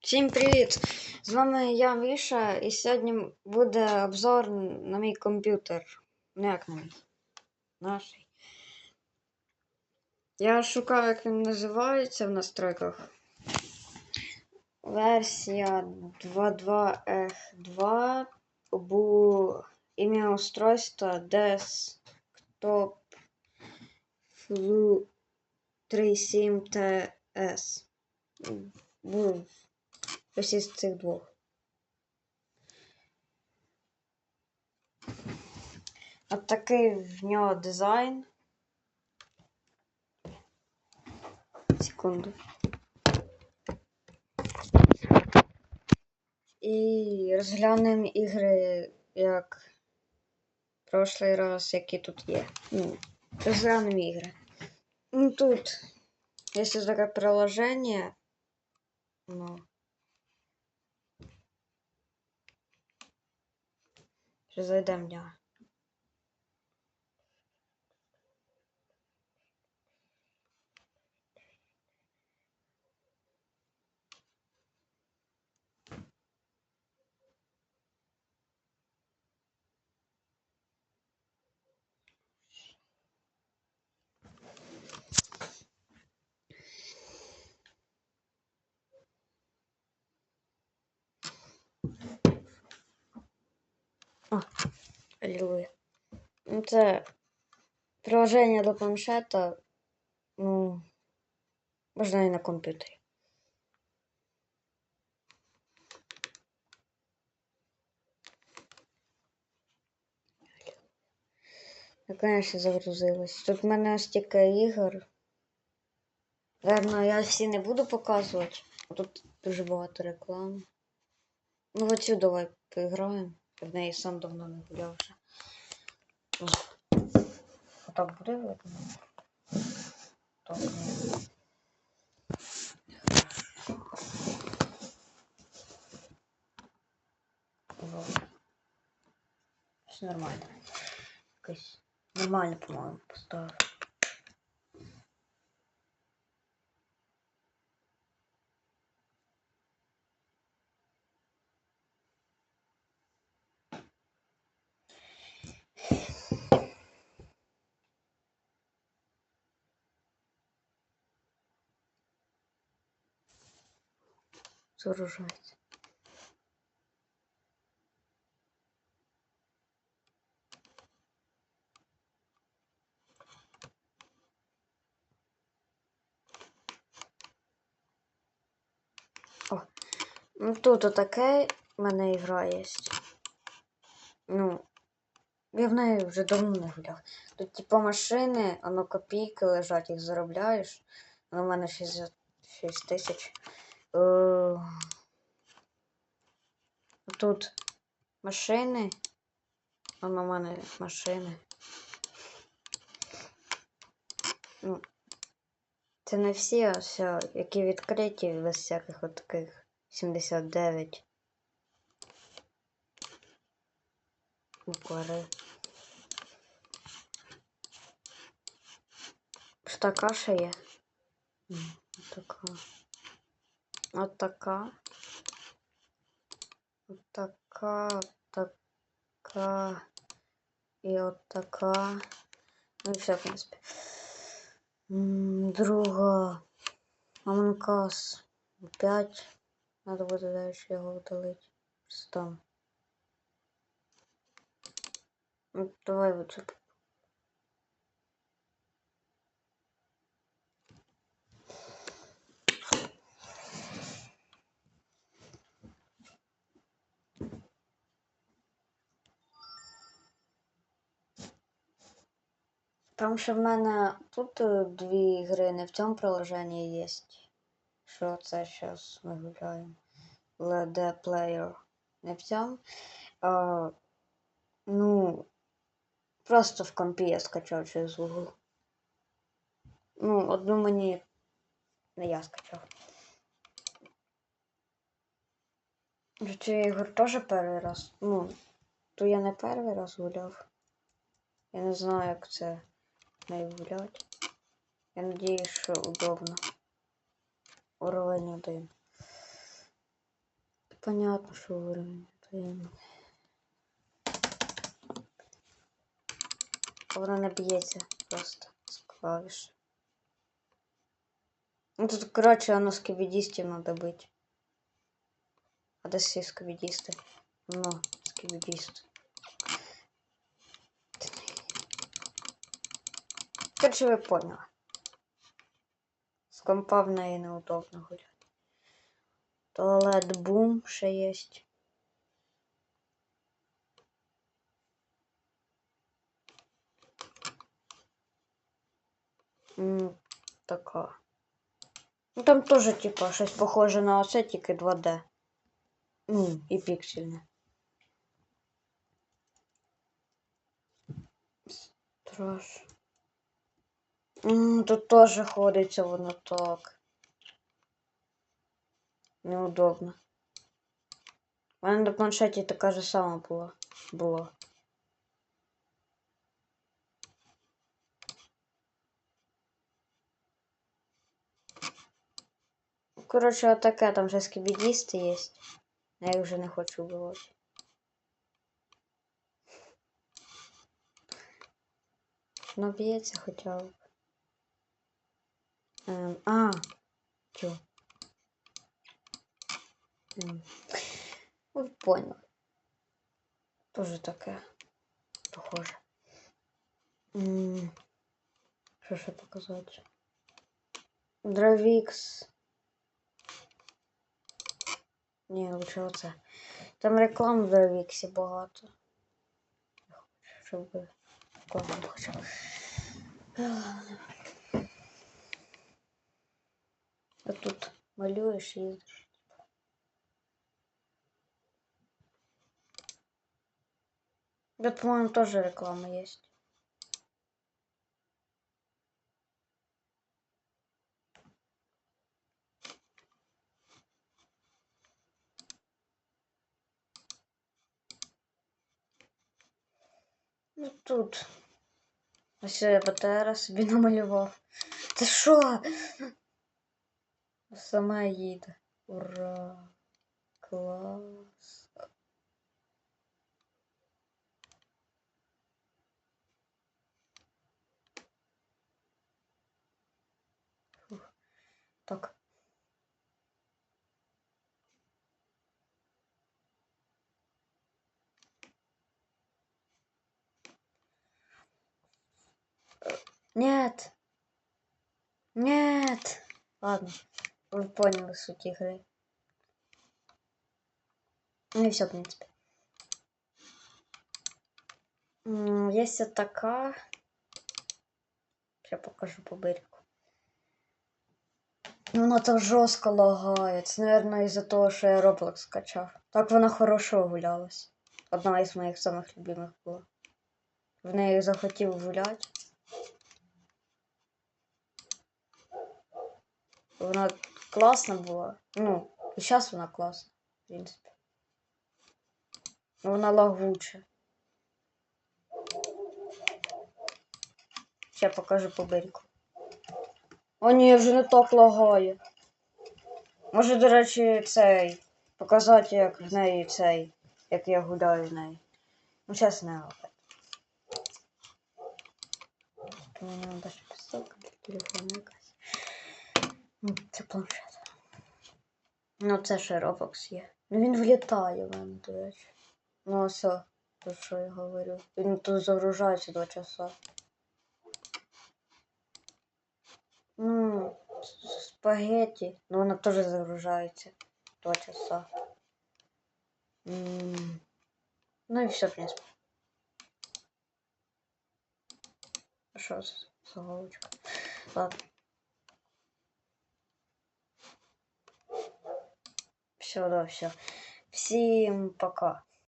Всім привіт! З вами я Міша, і сьогодні буде обзор на мій комп'ютер. Ну як мій? Наший. Я шукав, як він називається в настройках. Версія 22F2 бу ім'я устройства Desktop Flu 37TS. Був ось із цих двох. От такий в нього дизайн. Секунду. І розглянемо ігри, як прошлий раз, які тут є. Ну, розглянемо ігри. Ну тут, якщо таке приложення, ну. Ще зайдемо в нього. О, алілуя. Ну, Це приложення до планшета. Ну, можна і на комп'ютері. Я, конечно, загрузилась. Тут в мене стільки ігор. Наверно, я всі не буду показувати. Тут дуже багато реклами. Ну, оцю давай поіграємо. Я в неї сам давно не гуляв вже. О. Отак буде видно? Так, ні. Во. Все нормально. Якось нормально, по-моєму, поставив. Загружається. О, ну тут отаке в мене ігра є. Ну, я в неї вже давно не гуляв. Тут, типу, машини, воно копійки лежать, їх заробляєш. Воно в мене 66 тисяч. Е, Тут машини. Воно в мене машини. Ну, це не всі, а все, які відкриті без всяких от таких 79. Буквари. Ось така ще є. Така. От така. От така, така. І от така. Ну і все, в принципі. М, Друга. Амонкас 5. Надо буде далі його удалити. Що там? Ну, Давай вот это. Там ще в мене тут е, дві ігри не в цьому приложенні є. Що це зараз ми гуляємо? LED Player. Не в цьому. А, ну, просто в компі я скачав через Google. Ну, одну мені не я скачав. Цієї ігор теж перший раз. Ну, то я не перший раз гуляв. Я не знаю, як це нею гуляти. Я надіюсь, що удобно. Уровень один. понятно, що уровень. Блін. Воно не б'ється просто з клавіш. Ну тут, коротше, воно скібідістів треба бити. А де всі скібідісти? Ну, скібідіст. Коротше, ви поняли. З компа в неї неудобно гуляти. Туалет бум ще є. М, Така. Ну там теж, типа, щось похоже на оце, тільки 2D. Ну, і піксельне. Страш. М, Тут теж ходиться воно так. Неудобно. У мене на планшеті така ж сама була. Була. Коротше, отаке, там вже скібідісти є. Я їх вже не хочу вбивати. Ну, б'ється хоча б. Ем, а, чо? Ем. Ви поняли. Тоже таке. Похоже. М, Що ще показати? Дравікс. Ні, лучше оце. Там реклам в Дравіксі багато. Я хочу, щоб б. А тут малюєш і їздиш. Тут, по-моему, тоже реклама есть. Ну тут. Ось я БТР собі намалював. Ти що? Сама їде. Ура! Клас. Фух. Так. Нет. Нет. Ладно. Вы поняли суть игры. Ну и все, в принципе. Есть вот. Сейчас покажу по берегу. Ну, вона так лагає. Це, мабуть, із-за того, що я Roblox скачав. Так вона хорошо гулялась. Одна із моїх самих любимих була. В неї захотів гуляти. Вона класна була. Ну, і зараз вона класна, в принципі. Ну, вона лагуча. Ще покажу по берегу. О, ні, вже не так лагає. Може, до речі, цей. Показати, як в неї цей. Як я гуляю в неї. Ну, зараз не лагає. Мені треба ще підставка для телефону якась. Це планшет. Ну, це ще Roblox є. Ну він влітає в мене, до речі. Ну, все, про що я говорю. Він тут загружається два часа. Ну, с- спагетти. Ну, вона теж загружається. Два часа. М, Ну і все, в принципі. Що це? Ладно. Все, да, все. Всім пока.